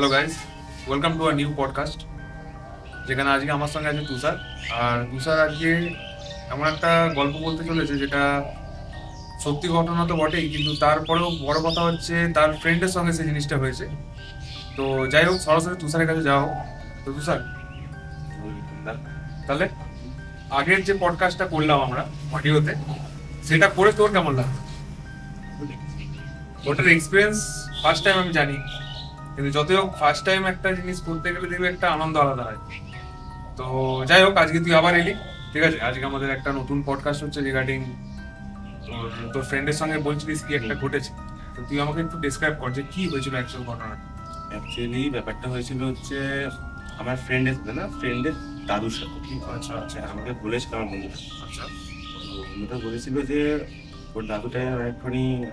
Hello guys welcome to our new podcast যেখানে আজকে আমার সঙ্গে আছে তুষার। আর তুষার আজকে এমন একটা গল্প বলতে চলেছে যেটা সত্যি ঘটনা তো বটেই, কিন্তু তারপরেও বড় কথা হচ্ছে তার ফ্রেন্ডের সঙ্গে সেই জিনিসটা হয়েছে। তো যাই হোক, সরাসরি তুষারের কাছে যাও তো তুষার, তাহলে আগের যে পডকাস্টটা করলাম আমরা অডিওতে, সেটা করে তোর কেমন লাগল? ওটার এক্সপিরিয়েন্স ফার্স্ট টাইম আমি জানি। কিন্তু যতই হোক ফার্স্ট টাইম একটা জিনিস করতে গেলে দেখবে একটা আনন্দ আলাদা হয়। তো যাই হোক আজকে তুই আবার এলি ঠিক আছে? আজকে আমাদের একটা নতুন পডকাস্ট হচ্ছে রিগার্ডিং তোর ফ্রেন্ডের সঙ্গে বলছিলিস কি একটা ঘটেছে। তো তুই আমাকে একটু ডিসক্রাইব কর যে কি হয়েছিল অ্যাকচুয়াল ঘটনাটা। অ্যাকচুয়ালি ব্যাপারটা হয়েছিল হচ্ছে আমার ফ্রেন্ডের এসে না ফ্রেন্ডের দাদুর সাথে। আচ্ছা আচ্ছা। আমাকে বলেছিল আমার বন্ধুটা। আচ্ছা। বন্ধুটা বলেছিল যে ওর দাদুটা একটুখানি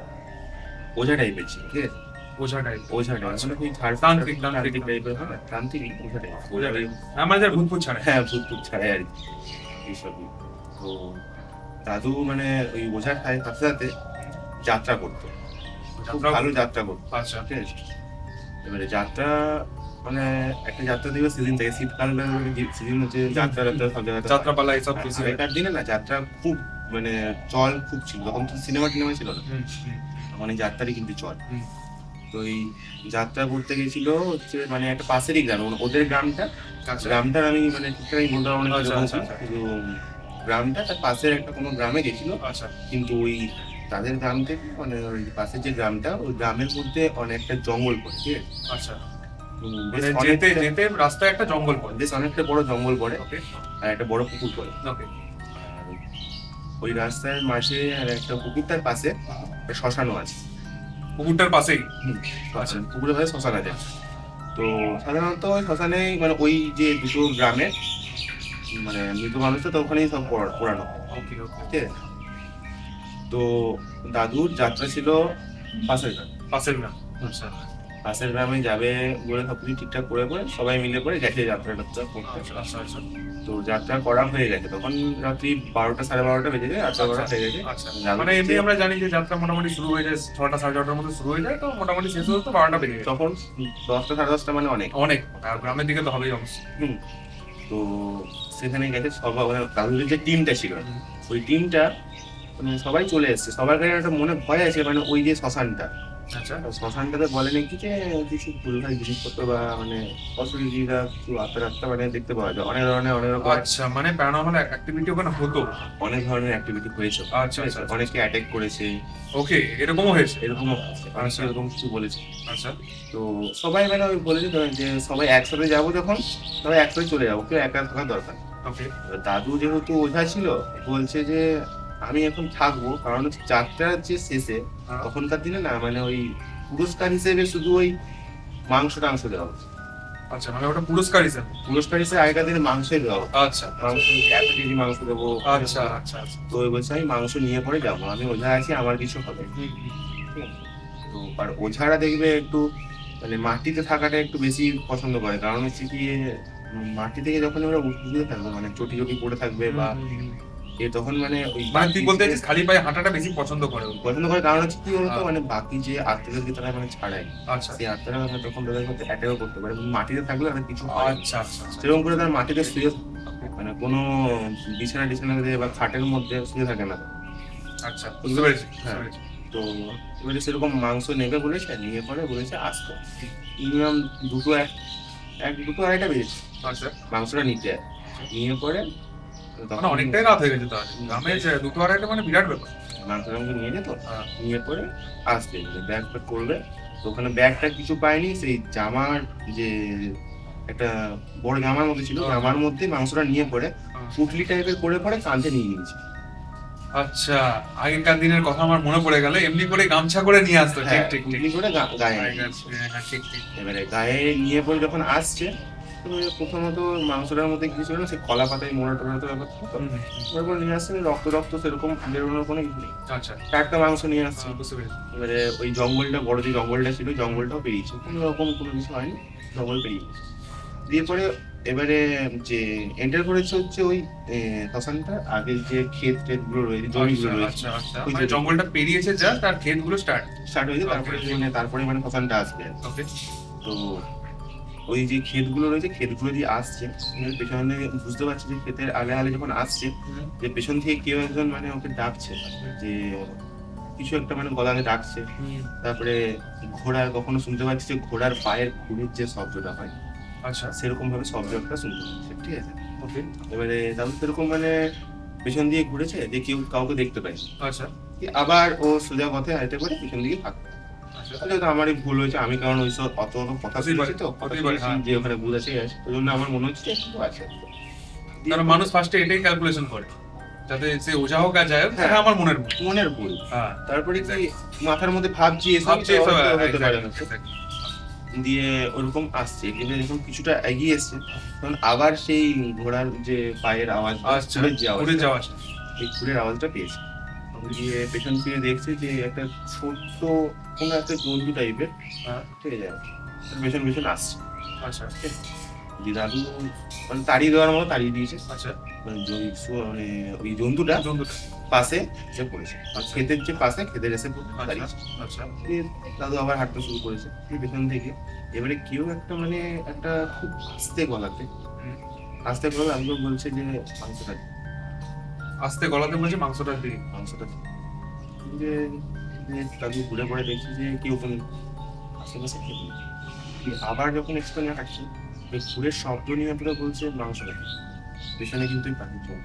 ওঝা টাইপের ছিল ঠিক আছে? বোঝা টাইপ ওঝা টাইপ আচ্ছা। মানে তান্ত্রিক, তান্ত্রিক। টাইপের হয়? তান্ত্রিক ওঝা টাইপ বোঝা টাইপ আমাদের ছাড়া হ্যাঁ ছাড়াই আর কি। এইসবই। তো দাদু মানে ওই ওঝার সাথে সাথে সাথে যাত্রা করতো। খুব ভালো যাত্রা করতো। আচ্ছা। ঠিক আছে? এবারে যাত্রা মানে একটা যাত্রা দিবে সিজন থেকে। শীতকাল সিজন হচ্ছে যাত্রা যাত্রা সব জায়গায় যাত্রাপালা এইসব কিছু দিনে না যাত্রা খুব মানে চল খুব ছিল। তখন তো সিনেমা টিনেমা ছিল না। মানে যাত্রারই কিন্তু চল। তো এই যাত্রা করতে গেছিল হচ্ছে মানে একটা পাশেরই গ্রাম মানে ওদের গ্রামটা আচ্ছা। গ্রামটার আমি মানে ঠিকঠাক আমি বলতে পারব আচ্ছা, আচ্ছা, গ্রামটা তার পাশের একটা কোনো গ্রামে গেছিল। আচ্ছা। কিন্তু ওই তাদের গ্রাম থেকে মানে ওই পাশের যে গ্রামটা ওই গ্রামের মধ্যে অনেকটা জঙ্গল পড়ে ঠিক আছে? আচ্ছা। মানে বেশ যেতে যেতে রাস্তায় একটা জঙ্গল পড়ে। বেশ অনেকটা বড় জঙ্গল পড়ে আর একটা বড় পুকুর পড়ে। ওই রাস্তার মাঝে আর একটা পুকুরটার পাশে একটা শ্মশানও আছে। পুকুরটার পাশেই। আচ্ছা পুকুরের পাশে শ্মশান আছে। তো সাধারণত শ্মশানে মানে ওই যে দুটো গ্রামে মানে মৃত মানুষ তো ওখানেই সব পড়ানো। ঠিক আছে? তো দাদুর যাত্রা ছিল পাশের গ্রাম। পাশের গ্রাম। আচ্ছা। পাশের গ্রামে যাবে বলে সব কিছু ঠিকঠাক করে করে সবাই মিলে করে গেছে যাত্রা টাত্রা করতে আচ্ছা আচ্ছা। তো যাত্রা করা হয়ে গেছে। তখন রাত্রি বারোটা সাড়ে বারোটা বেজে যায় যাত্রা করা হয়ে গেছে। আচ্ছা মানে এমনি আমরা জানি যে যাত্রা মোটামুটি শুরু হয়ে যায় ছটা সাড়ে ছটার মধ্যে শুরু হয়ে যায় তো মোটামুটি শেষ হতে বারোটা বেজে যায়। তখন দশটা সাড়ে দশটা মানে অনেক। অনেক। আর গ্রামের দিকে তো হবেই অবশ্যই হুম। তো সেখানে গেছে সবাই মানে দাদুদের যে টিমটা ছিল। ওই টিমটা মানে সবাই চলে এসেছে। সবার কাছে একটা মনে ভয় আছে মানে ওই যে শ্মশানটা। আচ্ছা। বলে নাকি যে কিছু ভুলভাল জিনিসপত্র বা মানে অসুবিধা আস্তে মানে দেখতে পাওয়া যায়। অনেক ধরনের অনেক রকম আচ্ছা মানে প্যারানর্মাল অ্যাক্টিভিটি ওখানে হতো? অনেক ধরনের অ্যাক্টিভিটি হয়েছে। আচ্ছা। অনেকে অ্যাটাক করেছে। ওকে এরকমও হয়েছে? এরকমও। এরকম কিছু বলেছে। আচ্ছা। তো সবাই মানে ওই বলেছে তো যে সবাই একসাথে যাব যখন সবাই একসাথে চলে যাব। কেউ একা থাকার দরকার ওকে। দাদু যেহেতু ওঝা ছিল বলছে যে আমি এখন থাকব কারণ হচ্ছে যাত্রার যে শেষে হ্যাঁ। তখনকার দিনে না মানে ওই পুরস্কার হিসেবে শুধু ওই মাংস টাংস দেওয়া হতো। আচ্ছা মানে ওটা পুরস্কার হিসেবে পুরস্কার হিসেবে আগেকার দিনে মাংসই দেওয়া হতো। আচ্ছা মাংস এত কেজি মাংস দেবো আচ্ছা আচ্ছা আচ্ছা তো ওই বলছে আমি মাংস নিয়ে পরে যাব আমি ওঝা আছি আমার কিছু হবে? তো আর ওঝারা দেখবে একটু মানে মাটিতে থাকাটা একটু বেশি পছন্দ করে কারণ হচ্ছে কি মাটি থেকে যখন ওরা উঠে থাকবে মানে চটি চটি পড়ে থাকবে বা এ তখন মানে ওই মানে তুই বলতে চাইছিস খালি পায়ে হাঁটাটা বেশি পছন্দ করে পছন্দ করে কারণ হচ্ছে কি বলতো হ্যাঁ। মানে বাকি যে আত্মীয়দেরকে তারা মানে ছাড়ায় আচ্ছা। সেই আত্মীয়রা মানে তখন তাদের মধ্যে অ্যাটাকও করতে পারে মাটিতে থাকলে তাদের কিছু আচ্ছা আচ্ছা আচ্ছা। সেরকম করে তার মাটিতে শুয়ে মানে কোনো বিছানা টিছানা দিয়ে বা খাটের মধ্যে শুয়ে থাকে না। আচ্ছা বুঝতে পেরেছি হ্যাঁ। তো এবারে সেরকম মাংস নেবে বলেছে নিয়ে পরে বলেছে আসতো। মিনিমাম দুটো এক এক দুটো আড়াইটা বেজেছে। আচ্ছা। মাংসটা নিতে। নিয়ে পরে মানে অনেকটাই রাত হয়ে গেছে তাহলে। গ্রামে দুটো আড়াইটা মানে বিরাট ব্যাপার। মাংস নিয়ে যেত? হ্যাঁ। নিয়ে পরে আসবে ব্যাগ প্যাক করবে তো ওখানে ব্যাগটা কিছু পায়নি সেই জামার যে একটা বড় জামার মধ্যে ছিল হ্যাঁ। জামার মধ্যে মাংসটা নিয়ে পরে হ্যাঁ। পুটলি টাইপের করে পরে কাঁধে নিয়ে নিয়েছে আচ্ছা আগেকার দিনের কথা আমার মনে পড়ে গেল এমনি করে গামছা করে নিয়ে আসতো ঠিক ঠিক ঠিক। করে গায়ে ঠিক ঠিক। এবারে গায়ে নিয়ে পরে যখন আসছে প্রথমত মাংসটার মধ্যে কিছু ছিল না সে কলা পাতায় মোড়া টোড়া তো ব্যাপার ছিল তো। হুম, হুম, তারপর নিয়ে আসছে রক্ত রক্ত সেরকম বেরোনোর কোনো কিছু নেই। আচ্ছা। টাটকা মাংস নিয়ে আসছে। আচ্ছা, বুঝতে পেরেছি। এবারে ওই জঙ্গলটা বড় যে জঙ্গলটা ছিল জঙ্গলটাও পেরিয়েছে। কোনো রকম কোনো কিছু হয়নি জঙ্গল পেরিয়ে। দিয়ে পরে এবারে যে এন্টার করেছে হচ্ছে ওই শ্মশানটা আগের যে ক্ষেত টেতগুলো রয়েছে জমিগুলো আচ্ছা, রয়েছে। আচ্ছা আচ্ছা। মানে জঙ্গলটা পেরিয়েছে জাস্ট আর ক্ষেতগুলো স্টার্ট স্টার্ট হয়েছে তারপরে মানে তারপরে মানে শ্মশানটা আসবে ওকে তো ওই যে ক্ষেতগুলো রয়েছে ক্ষেতগুলো দিয়ে আসছে পেছনে বুঝতে পারছি যে ক্ষেতের আলে আলে যখন আসছে যে পেছন থেকে কেউ একজন মানে ওকে ডাকছে যে কিছু একটা মানে গলাতে ডাকছে। তারপরে ঘোড়া কখনো শুনতে পাচ্ছি যে ঘোড়ার পায়ের ঘুড়ির যে শব্দটা হয়। আচ্ছা। সেরকম ভাবে শব্দ একটা শুনতে পাচ্ছি ঠিক আছে? ওকে। এবারে তারপর সেরকম মানে পেছন দিয়ে ঘুরেছে যে কেউ কাউকে দেখতে পায় আচ্ছা। আবার ও সোজা পথে হাইটে করে পিছন দিকে ভাগবে আমারই ভুল হয়েছে। আমি কারণ ওই সব অত অত কথা শুনেছি তো কথা শুনেছি হ্যাঁ। যে ওখানে ভুল আছে ওই জন্য আমার মনে হচ্ছে একটু আছে। কারণ মানুষ ফার্স্টে এটাই ক্যালকুলেশন করে যাতে সে ওঝা হোক আর যাই হোক হ্যাঁ। আমার মনের ভুল। মনের ভুল। হ্যাঁ। তারপরে কি মাথার মধ্যে ভাবছি এসব হতে পারে না। দিয়ে ওরকম আসছে এবারে যখন কিছুটা এগিয়ে এসছে। তখন আবার সেই ঘোড়ার যে পায়ের আওয়াজ আচ্ছা ঘুরের যে আওয়াজ যাওয়া এই ঘুরের আওয়াজটা পেয়েছে। দিয়ে পেছন ফিরে দেখছে যে একটা ছোট্ট কোনো একটা জন্তু টাইপের ঠিক আছে পেছন পেছন আসছে। আচ্ছা। যে দাদু মানে তাড়িয়ে দেওয়ার মতো তাড়িয়ে দিয়েছে। আচ্ছা। মানে ওই মানে ওই জন্তুটা জন্তুটা। পাশে এসে পড়েছে। আর ক্ষেতের যে পাশে ক্ষেতের এসে পড়ে আচ্ছা আচ্ছা। দাদু আবার হাঁটতে শুরু করেছে পেছন থেকে। এবারে কেউ একটা মানে একটা খুব আস্তে গলাতে। আস্তে গলা দাদু বলছে যে মাংসটা দে, আস্তে গলাতে বলছে মাংসটা দিই মাংসটা দিয়ে। দাদু ঘুরে পড়ে দেখছি যে কেউ কোনো আশেপাশে। দিয়ে আবার যখন এক্সপ্লেনে হাঁটছে ওই ঘুরের শব্দ নিয়ে পুরো বলছে মাংসটা দে। পেছনে কিন্তু পাখির জন্য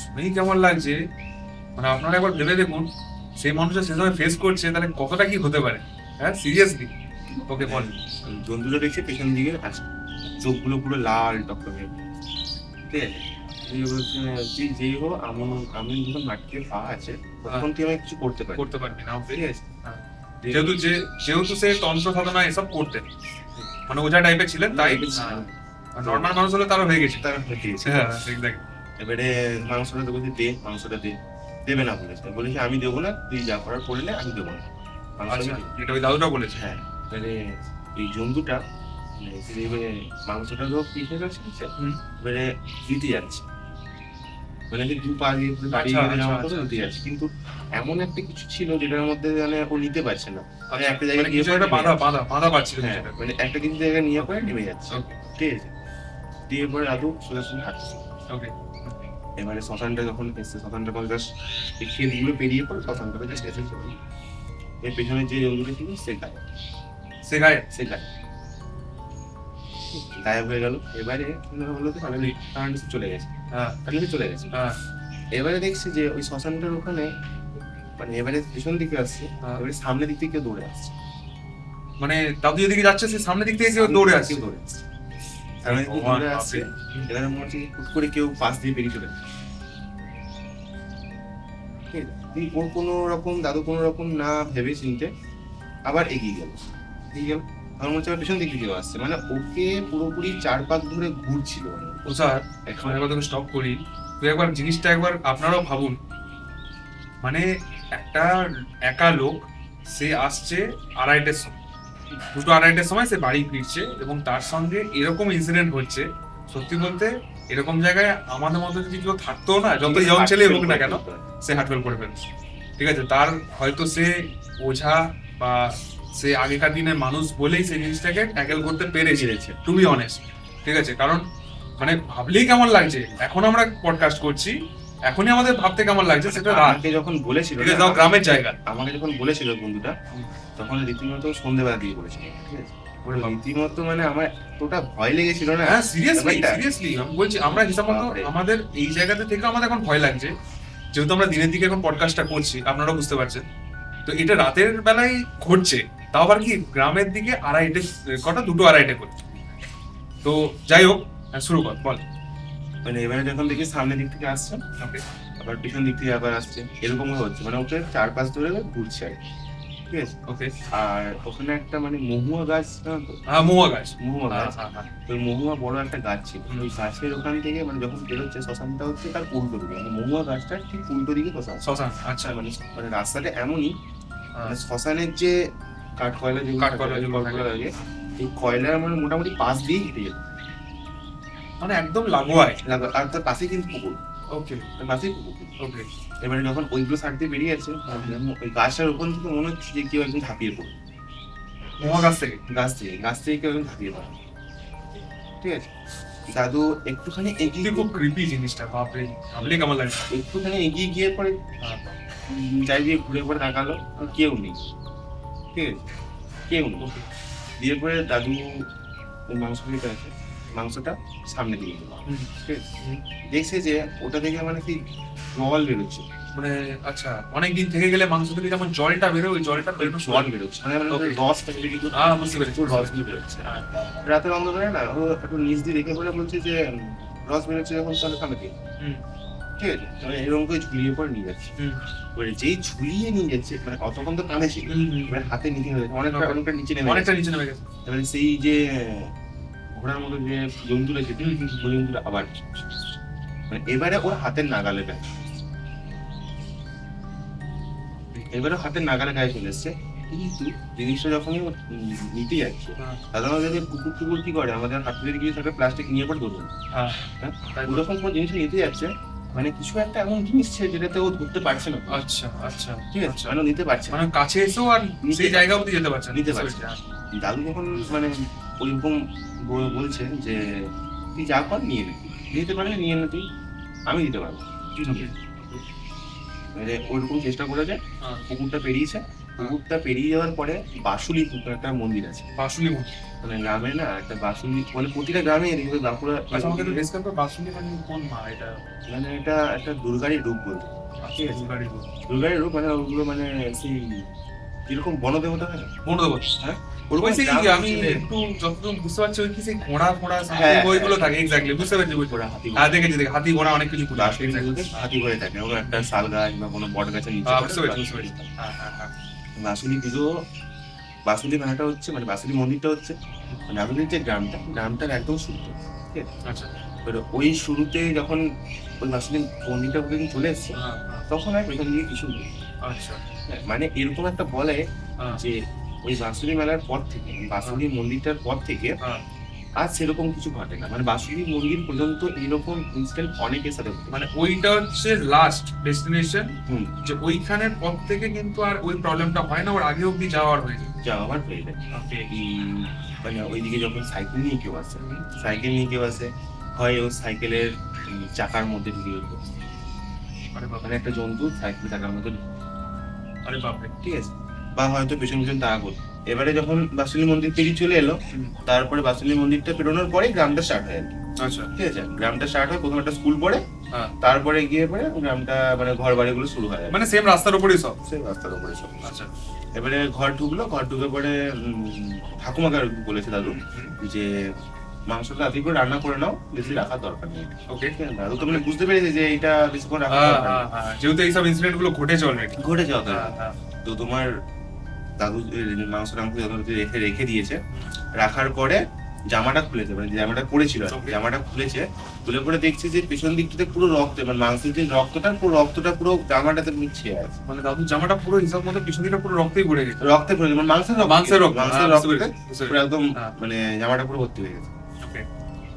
শুনেই কেমন লাগছে মানে আপনারা একবার ভেবে দেখুন সেই মানুষটা সে সময় ফেস করছে তাহলে কতটা কি হতে পারে? হ্যাঁ সিরিয়াসলি ওকে বল। জন্তুটা দেখছে পেছন দিকে আসে চোখগুলো পুরো লাল টকটকে। ঠিক আছে? যেই আমি আমি যখন মাটিতে পা আছে তখন তুই আমাকে কিছু করতে পারি? করতে পারবি না ঠিক আছে হ্যাঁ। যেহেতু যে যেহেতু সে তন্ত্র সাধনা এসব করতেন মানে ওঝা টাইপের ছিলেন তাই। নর্মাল মানুষ হলে তারও হয়ে গেছে। তার হয়ে। হ্যাঁ এবারে মাংসটা তো বলছি দে মাংসটা দে। দেবে না বলেছে। বলেছে আমি দেবো না তুই যা করার করলে আমি দেবো না। আচ্ছা। এটা ওই দাদুটা বলেছে। হ্যাঁ। এবারে এই জন্তুটা মানে এবারে মাংসটা তো পিঠে হুম। এবারে দিতে যাচ্ছে। মানে যে দু পা পুরো আচ্ছা, গেলে আচ্ছা, আচ্ছা, যাচ্ছে কিন্তু এমন একটা কিছু ছিল যেটার মধ্যে মানে ও নিতে পারছে না। মানে একটা জায়গায় মানে একটা নেমে বাধা বাধা বাধা পাচ্ছিল হ্যাঁ মানে একটা কিছু জায়গায় নিয়ে পরে নেমে যাচ্ছে। ঠিক আছে? দিয়ে পরে দাদু সোজা সোজা হাঁটছে। Okay. এবারে শ্মশানটা যখন এসছে শ্মশানটা কোনো জাস্ট এই ক্ষেতগুলো পেরিয়ে পরে শ্মশানটাকে জাস্ট এসে চলে। এর পেছনে যে জঙ্গলটা ছিল সে গায়ে। সে গায়ে? সে গায়ে। গায়েব হয়ে গেল। এবারে ফাইনালি কারেন্ট চলে গেছে। হ্যাঁ। কারেন্ট চলে গেছে। হ্যাঁ। এবারে দেখছি যে ওই শ্মশানটার ওখানে মানে এবারে পেছন দিকে আসছে হ্যাঁ। এবারে সামনের দিক থেকে দৌড়ে আসছে। মানে দাদু যেদিকে যাচ্ছে সে সামনের দিক থেকে কেউ দৌড়ে আসছে। দৌড়ে আসছে। সামনের দিকে ভগবান, দৌড়ে আসছে এবারে মনে হচ্ছে হুট করে কেউ পাশ দিয়ে বেরিয়ে চলে যাচ্ছে। ওর কোনো রকম দাদু কোনো রকম না ভেবে চিনতে আবার এগিয়ে গেল। এগিয়ে গেল। আমার মনে হচ্ছে পেছন দিক থেকে আসছে। মানে ওকে পুরোপুরি চার পাক ধরে ঘুরছিল। ও স্যার এখন একবার তোকে স্টপ করি। তুই একবার জিনিসটা একবার আপনারাও ভাবুন। মানে একটা একা লোক সে আসছে আড়াইটের সময়। দুটো আড়াইটের সময় সে বাড়ি ফিরছে এবং তার সঙ্গে এরকম ইনসিডেন্ট হচ্ছে। সত্যি বলতে এরকম জায়গায় আমাদের মতো যদি কেউ থাকতো না যত ইয়ং ছেলে হোক না কেন সে হার্টফেল করে ফেলছে। ঠিক আছে তার হয়তো সে ওঝা বা সে আগেকার দিনের মানুষ বলেই সেই জিনিসটাকে ট্যাকেল করতে পেরেছে। টু বি অনেস্ট ঠিক আছে? কারণ মানে ভাবলেই কেমন লাগছে? এখন আমরা পডকাস্ট করছি এখনই আমাদের ভাবতে কেমন লাগছে সেটা রাত। আমাকে যখন বলেছিল তাও গ্রামের জায়গা। আমাকে যখন বলেছিল বন্ধুটা তখন রীতিমতো সন্ধ্যেবেলা দিয়ে বলেছিল ঠিক আছে? রীতিমতো মানে আমার এতটা ভয় লেগেছিল না? হ্যাঁ সিরিয়াসলি সিরিয়াসলি আমি বলছি আমরা হিসাব মতো আমাদের এই জায়গাতে থেকে আমাদের এখন ভয় লাগছে। যেহেতু আমরা দিনের দিকে এখন পডকাস্টটা করছি আপনারাও বুঝতে পারছেন। তো এটা রাতের বেলায় ঘটছে। তাও আবার কি গ্রামের দিকে আড়াইটে কটা? দুটো আড়াইটে করে। তো যাই হোক হ্যাঁ, শুরু কর বল। মানে এবারে যখন দেখি সামনের দিক থেকে আসছে ওকে আবার পিছন দিক থেকে আবার আসছে এরকম হচ্ছে। মানে ওকে চার পাঁচ ধরে ঘুরছে আর। ঠিক আছে? ওকে আর ওখানে একটা মানে মহুয়া গাছ হ্যাঁ মোয়া গাছ। মহুয়া হ্যাঁ গাছ। হ্যাঁ ওই মহুয়া বড় একটা গাছ ছিল। ওই গাছের ওখান থেকে মানে যখন বেরোচ্ছে শ্মশানটা হচ্ছে তার উল্টো দিকে। মানে মহুয়া গাছটা ঠিক উল্টো দিকে শ্মশান। শ্মশান আচ্ছা। মানে মানে রাস্তাটা এমনই। মানে শ্মশানের যে কাঠ কয়লা যেগুলো কাঠ কয়লা থাকে, যেগুলো লাগে এই কয়লার মানে মোটামুটি পাশ দিয়ে হেঁটে যেত মানে একদম লাগোয়ায়। লাগা- আর তার পাশে কিন্তু পুকুর। ওকে। পাশেই পুকুর। ওকে। এবারে যখন ওইগুলো দিয়ে বেরিয়ে আছে ওই গাছটার উপর থেকে মনে হচ্ছে যে কেউ একদম ঝাঁপিয়ে পড়বে মহা গাছ থেকে? গাছ থেকে গাছ থেকে কেউ একজন ঝাঁপিয়ে পড়ে। ঠিক আছে? দাদু একটুখানি এগিয়ে খুব ক্রিপি জিনিসটা বাপরে। ভাবলে কেমন লাগে একটুখানি এগিয়ে গিয়ে পরে উম, চারিদিকে ঘুরে পরে তাকালো কেউ নেই। ঠিক আছে কেউ নেই দিয়ে পরে দাদু ওই মাংস নিতে আছে মাংসটা সামনে দিয়ে দিল ঠিক আছে? দেখছে যে ওটা দেখে মানে কি জল বেরোচ্ছে। মানে আচ্ছা অনেকদিন থেকে গেলে মাংস থেকে যেমন জলটা বেরোয় ওই জলটা বেরোনো জল বেরোচ্ছে। মানে. রসটা বেরিয়ে কিন্তু আহ বুঝতে পেরেছি রসগুলো বেরোচ্ছে। রাতের অন্ধকারে না ও একটু নিচ দিয়ে দেখে পরে বলছে যে রস বেরোচ্ছে যখন তাহলে খাবে কি? হুম। ঠিক আছে মানে এরকম করে ঝুলিয়ে পরে নিয়ে যাচ্ছে। এবারে যেই ঝুলিয়ে নিয়ে যাচ্ছে মানে অতক্ষণ তো কানে ছিল। হুম, হুম। এবার হাতে নিচে নেমে গেছে। অনেকটা নিচে নেমে অনেকটা নিচে নেমে গেছে। এবারে সেই যে ঘোড়ার মতো যে জন্তু রয়েছে জন্তুটা আবার মানে এবারে ওর হাতের নাগালে গায়ে এবারে হাতের নাগালে গায়ে চলে এসছে। কিন্তু জিনিসটা যখনই নিতে যাচ্ছে হ্যাঁ। সাধারণত যে কুকুর টুকুর কি করে? আমাদের হাতে গিয়ে থাকে প্লাস্টিক নিয়ে পরে ধরুন হ্যাঁ। হ্যাঁ? তাই ও যখন কোনো জিনিস নিতে যাচ্ছে মানে কিছু একটা এমন জিনিস ছে যেটাতে ও ধরতে পারছে না। আচ্ছা আচ্ছা ঠিক আছে? আচ্ছা। মানে নিতে পারছে মানে কাছে এসেও আর সেই জায়গা অবধি যেতে পারছে। নিতে পারছে হ্যাঁ। দাদু যখন মানে ওইরকম বলছে যে তুই যা কর নিয়ে নে। নিতে পারলে নিয়ে নে তুই আমি দিতে পারব। ওইরকম চেষ্টা করেছে কুকুরটা পেরিয়েছে। পুকুরটা পেরিয়ে যাওয়ার পরে বাসুলি পুকুর একটা মন্দির আছে। বাসুলি মন্দির। মানে গ্রামে না একটা বাসুলি মানে প্রতিটা গ্রামে এদিকে বাঁকুড়া আচ্ছা বাসুলি মানে কোন মা এটা? মানে এটা একটা দুর্গারই রূপ বলতে। আচ্ছা দুর্গারই রূপ। দুর্গারই রূপ মানে ওগুলো মানে সেই বনদেবতা হয় বনদেবতা। হ্যাঁ? সেই আমি একটু যতদূর বুঝতে পারছি ওই কি সেই ঘোড়া something হ্যাঁ, হ্যাঁ। থাকে এক্স্যাক্টলি বুঝতে পারছি হাতি হ্যাঁ দেখেছি দেখে হাতি ঘোড়া অনেক কিছু হাতি ঘরে থাকে ওরা একটা শাল গাছ বা কোনো বট গাছের নিচে বুঝতে পেরেছি বুঝতে বাসুলি হ্যাঁ হ্যাঁ হ্যাঁ। বাসুলি পুজো বাসুলি মেলাটা হচ্ছে মানে বাসুলি মন্দিরটা হচ্ছে মানে আমাদের যে গ্রামটা গ্রামটার একদম শুরুতে ঠিক আছে? আচ্ছা। ওই শুরুতে যখন ওই বাসুলি মন্দিরটা ওখানে চলে এসছে হ্যাঁ, হ্যাঁ, তখন আর ওইখান দিয়ে কিছু নেই। আচ্ছা। মানে এরকম একটা বলে হ্যাঁ, যে ওই বাসুলি মেলার পর থেকে বাসুলি মন্দিরটার পর থেকে। আর সেরকম কিছু ঘটে না। মানে বাসুলি মন্দির পর্যন্ত এরকম ইনসিডেন্ট অনেকের সাথে। মানে ওইটা হচ্ছে লাস্ট ডেস্টিনেশন যে ওইখানের পর থেকে কিন্তু আর ওই প্রবলেমটা হয় না ওর আগে অব্দি যাওয়ার হয়ে যায় যা আবার হয়ে যায়। মানে ওইদিকে যখন সাইকেল নিয়ে কেউ আসে সাইকেল নিয়ে কেউ আসে হয় ও সাইকেলের চাকার মধ্যে ঢুকে যেত মানে একটা জন্তু সাইকেল চাকার মধ্যে ঢুকে। আরে বাপরে। ঠিক আছে। বা হয়তো পেছন পেছন তারা করতো। এবারে যখন বাসুলি মন্দির পেরিয়ে চলে এলো তারপরে বাসুলি মন্দিরটা পেরোনোর পরে গ্রামটা স্টার্ট হয় আচ্ছা। ঠিক আছে? গ্রামটা স্টার্ট হয় প্রথম একটা স্কুল পড়ে হ্যাঁ। তারপরে গিয়ে পরে গ্রামটা মানে ঘর বাড়িগুলো শুরু হয়। মানে সেম রাস্তার উপরেই সব? সেই রাস্তার উপরে সব। আচ্ছা। এবারে ঘর ঢুকলো ঘর ঢুকে পরে ঠাকুমাকে বলেছে দাদু যে মাংসটা রাত্রি করে রান্না করে নাও বেশি রাখার দরকার নেই। ওকে দাদু তো মানে বুঝতে পেরেছে যে এটা বেশিক্ষণ রাখার হ্যাঁ হ্যাঁ যেহেতু এইসব ইনসিডেন্টগুলো ঘটেছে অলরেডি নেই। ঘটে যাওয়া হ্যাঁ। তো তোমার দাদু এ, মাংস টাংস রেখে রেখে দিয়েছে। রাখার পরে জামাটা খুলেছে মানে জামাটা পড়েছিল. জামাটা খুলেছে খুলে পরে দেখছে যে পিছন দিকটাতে পুরো রক্ত মানে মাংসের যে রক্তটা পুরো রক্তটা পুরো জামাটাতে আছে মানে দাদুর জামাটা পুরো হিসাব মতো পিছন দিকটা পুরো রক্তেই ভরে গেছে। রক্তে ভরে গেছে, মানে মাংসের রক্ত। মাংসের রক্ত মাংসের হ্যাঁ, বুঝতে পুরো একদম হ্যাঁ। মানে জামাটা পুরো ভর্তি হয়ে গেছে।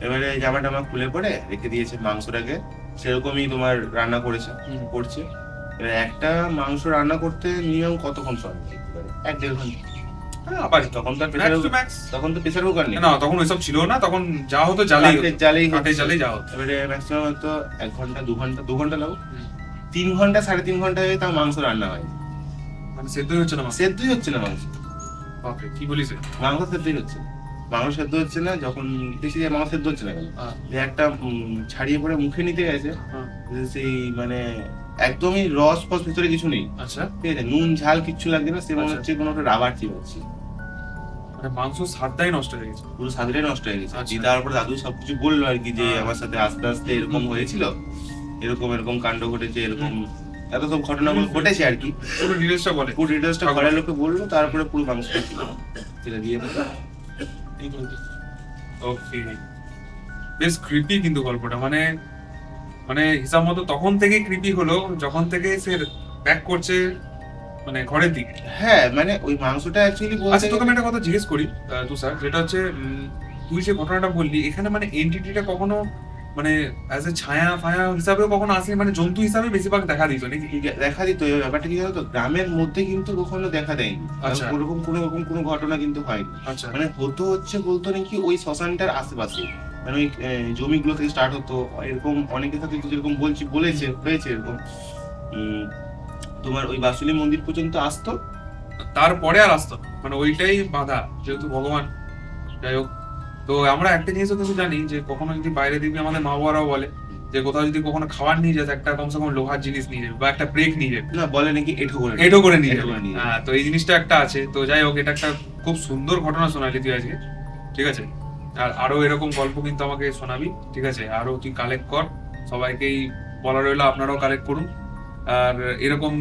এবারে জামাটা আমার খুলে পরে রেখে দিয়েছে মাংসটাকে। সেরকমই তোমার রান্না করেছে করছে। এবার একটা মাংস রান্না করতে মিনিমাম কতক্ষণ সময় লাগতে পারে এক দেড় ঘণ্টা। হ্যাঁ, আবার তখন তো প্রেসার তখন তো প্রেসার কুকার নেই। না তখন ওইসব ছিল না তখন যা হতো হতো। এবারে ম্যাক্সিমাম এক ঘণ্টা দু ঘণ্টা দু ঘণ্টা লাগো তিন ঘণ্টা সাড়ে তিন ঘণ্টা হয়ে তাও মাংস রান্না হয়। মানে সেদ্ধই হচ্ছে না সেদ্ধই হচ্ছে না মাংস। বাপরে, কি বলিস মাংস সেদ্ধই হচ্ছে না। মাংস সেদ্ধ হচ্ছে না যখন দেখছি যে মাংস সেদ্ধ হচ্ছে না কেন? হ্যাঁ, একটা ছাড়িয়ে পরে মুখে নিতে গেছে। হ্যাঁ। সেই মানে একদমই রস ফস ভিতরে কিছু নেই। আচ্ছা। ঠিক আছে? নুন ঝাল কিচ্ছু লাগবে না সে মনে আচ্ছা। হচ্ছে কোনো একটা রাবার চিবাচ্ছি মানে মাংস স্বাদটাই নষ্ট হয়ে গেছে। পুরো স্বাদটাই নষ্ট হয়ে গেছে। আচ্ছা। দিয়ে তারপরে দাদু সবকিছু বলল আর কি যে হ্যাঁ। আমার সাথে আস্তে আস্তে এরকম হয়েছিল। এরকম এরকম কাণ্ড ঘটেছে এরকম এত সব ঘটনাগুলো ঘটেছে আর কি। পুরো ডিটেলসটা বলে। পুরো ডিটেলসটা ঘরের লোকে বলল তারপরে পুরো মাংসটা ছিল। সেটা দিয়ে। ওকে বেশ ক্রিপি কিন্তু গল্পটা। মানে মানে হিসাব মতো তখন থেকে ক্রিপি হলো যখন থেকে সে ব্যাক করছে মানে ঘরের দিকে। হ্যাঁ মানে ওই মাংসটা অ্যাকচুয়ালি আচ্ছা তোকে আমি একটা কথা জিজ্ঞেস করি তুষার যেটা হচ্ছে তুই যে ঘটনাটা বললি এখানে মানে এন্টিটিটা কখনো মানে অ্যাজ এ ছায়া ফায়া হিসাবেও কখনো আসে মানে জন্তু হিসাবে বেশিরভাগ দেখা দিত নাকি? দেখা দিত এই ব্যাপারটা কি জানো তো গ্রামের মধ্যে কিন্তু কখনো দেখা দেয়নি। আচ্ছা। ওরকম কোনো রকম কোনো ঘটনা কিন্তু হয়নি। আচ্ছা। মানে হতো হচ্ছে বলতো নাকি ওই শ্মশানটার আশেপাশে। মানে ওই জমিগুলো থেকে স্টার্ট হতো এরকম অনেকের সাথে যেরকম বলছি বলেছে হয়েছে এরকম। তোমার ওই বাসুলি মন্দির পর্যন্ত আসতো? তারপরে আর আসতো মানে ওইটাই বাধা যেহেতু ভগবান। যাই হোক তো আমরা একটা জিনিসও কিন্তু জানি যে কখনো যদি বাইরে দিবি আমাদের মা বাবারাও বলে যে কোথাও যদি কখনো খাবার নিয়ে যাস একটা কমসে কম লোহার জিনিস নিয়ে যাবে বা একটা ব্রেক নিয়ে যাবে। না বলে নাকি এঠো করে এটো করে নিয়ে এঁটো করে নিয়ে যাবে। হ্যাঁ তো এই জিনিসটা একটা আছে। তো যাই হোক এটা একটা খুব সুন্দর ঘটনা শোনালি তুই আজকে। ঠিক আছে? আর আরও এরকম গল্প কিন্তু আমাকে শোনাবি, ঠিক আছে? আরও তুই কালেক্ট কর, সবাইকেই বলা রইল আপনারাও কালেক্ট করুন। আর এরকম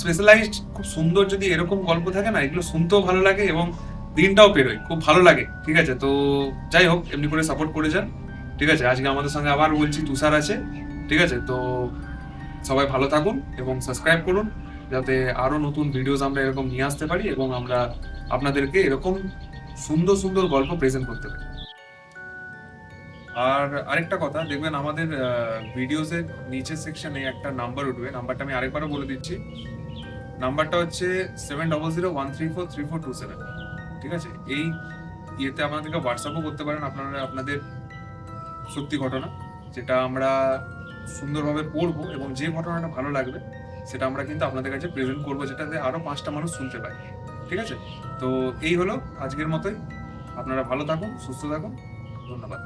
স্পেশালাইজড খুব সুন্দর যদি এরকম গল্প থাকে না, এগুলো শুনতেও ভালো লাগে এবং দিনটাও পেরোয়, খুব ভালো লাগে, ঠিক আছে? তো যাই হোক, এমনি করে সাপোর্ট করে যান, ঠিক আছে? আজকে আমাদের সঙ্গে আবার বলছি, তুষার আছে, ঠিক আছে? তো সবাই ভালো থাকুন এবং সাবস্ক্রাইব করুন, যাতে আরও নতুন ভিডিওস আমরা এরকম নিয়ে আসতে পারি এবং আমরা আপনাদেরকে এরকম সুন্দর সুন্দর গল্প প্রেজেন্ট করতে পারি। আর আরেকটা কথা, দেখবেন আমাদের ভিডিওস এর নিচের সেকশনে একটা নাম্বার উঠবে নাম্বারটা আমি আরেকবারও বলে দিচ্ছি। নাম্বারটা হচ্ছে seven double zero one three four three four two seven ঠিক আছে? এই ইয়েতে আপনাদেরকে হোয়াটসঅ্যাপও করতে পারেন, আপনারা আপনাদের সত্যি ঘটনা, যেটা আমরা সুন্দরভাবে পড়ব এবং যে ঘটনাটা ভালো লাগবে, সেটা আমরা কিন্তু আপনাদের কাছে প্রেজেন্ট করব, যেটাতে আরও পাঁচটা মানুষ শুনতে পায়। ঠিক আছে? তো এই হলো আজকের মতোই। আপনারা ভালো থাকুন, সুস্থ থাকুন। ধন্যবাদ।